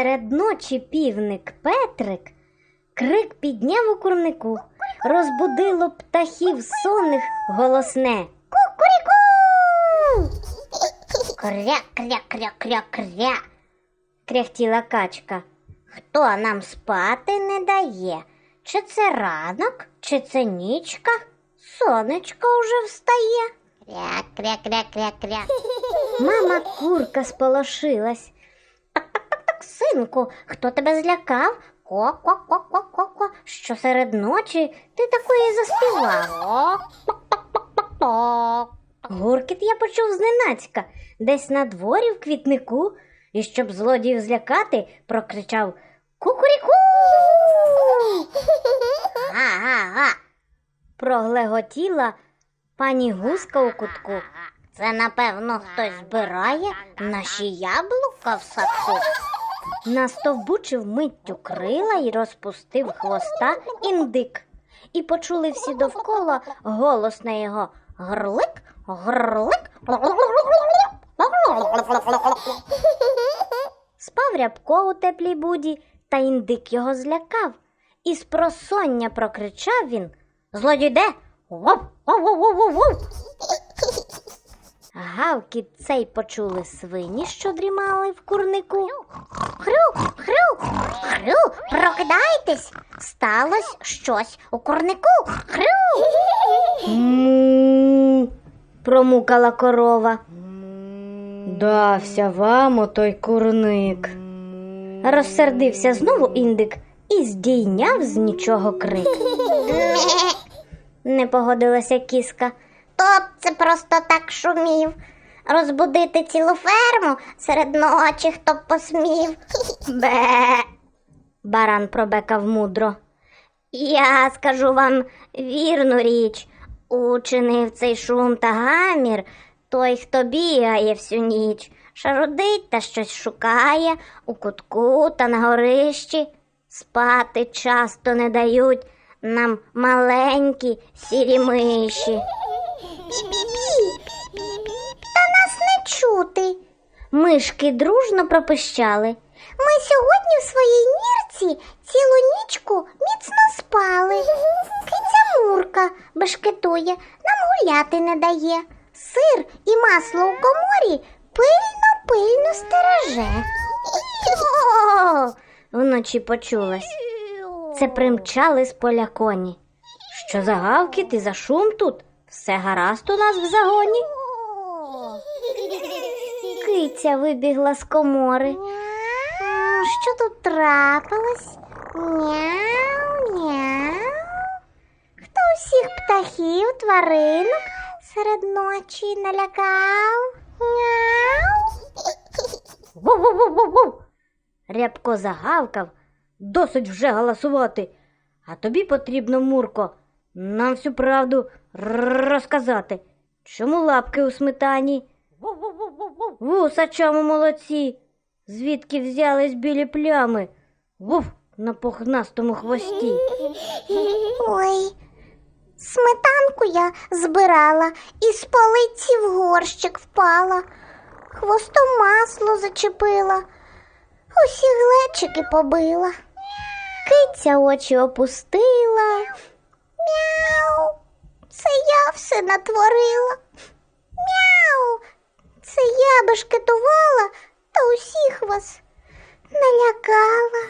Серед ночі півник Петрик крик підняв у курнику, розбудило птахів сонних голосне. Кукуріку! Кря-кря-кря-кря-кря. кряхтіла качка. Хто нам спати не дає? Чи це ранок, чи це нічка? Сонечко вже встає. Кря-кря-кря-кря-кря. Мама курка сполошилась. Синку, хто тебе злякав? Ко-ко-ко-ко-ко-ко. Що серед ночі ти такої заспівав? Гуркіт я почув зненацька, десь на дворі в квітнику, і щоб злодіїв злякати, прокричав Кукуріку. Га-га-га. Проглеготіла пані гуска у кутку. Це, напевно, хтось збирає наші яблука в садку. Настовбучив миттю крила і розпустив хвоста індик. І почули всі довкола голос на його грлик, грлик. Спав рябко у теплій буді, та індик його злякав. І з просоння прокричав він Злодій де? Вов, вов, вов, вов, вов. Гавкіт цей почули свині, що дрімали в курнику. Хрю, хрю, хрю, прокидайтесь. Сталось щось у курнику. Хрю. Му. промукала корова. Дався вам отой курник. Розсердився знову індик і здійняв з нічого крик. Не погодилася кіска. То це просто так шумів. Розбудити цілу ферму серед ночі, хто б посмів. Бе. Баран пробекав мудро. Я скажу вам вірну річ. Учинив цей шум та гамір, той, хто бігає всю ніч, шарудить та щось шукає у кутку та на горищі. Спати часто не дають нам маленькі сірі миші. Та нас не чути. Мишки дружно пропищали. Ми сьогодні в своїй нірці цілу нічку міцно спали. Киця Мурка бешкетує, нам гуляти не дає. Сир і масло у коморі пильно пильно стереже. Вночі почулось. Це примчали з поля коні. Що за гавкіт і за шум тут? Все гаразд у нас в загоні. Киця вибігла з комори. Що тут трапилось? Няу, няу. Хто усіх птахів, тваринок серед ночі налякав? Няу. Рябко загавкав. Досить вже галасувати. А тобі потрібно, Мурко, нам всю правду розказати. Чому лапки у сметані? Вуса чому молодці? Звідки взялись білі плями? Вуф на пухнастому хвості. Ой, сметанку я збирала і з полиці в горщик впала. Хвостом масло зачепила, усі глечики побила. Киця очі опустила. Мяу, я все натворила. Мяу, це я бешкетувала та усіх вас налякала.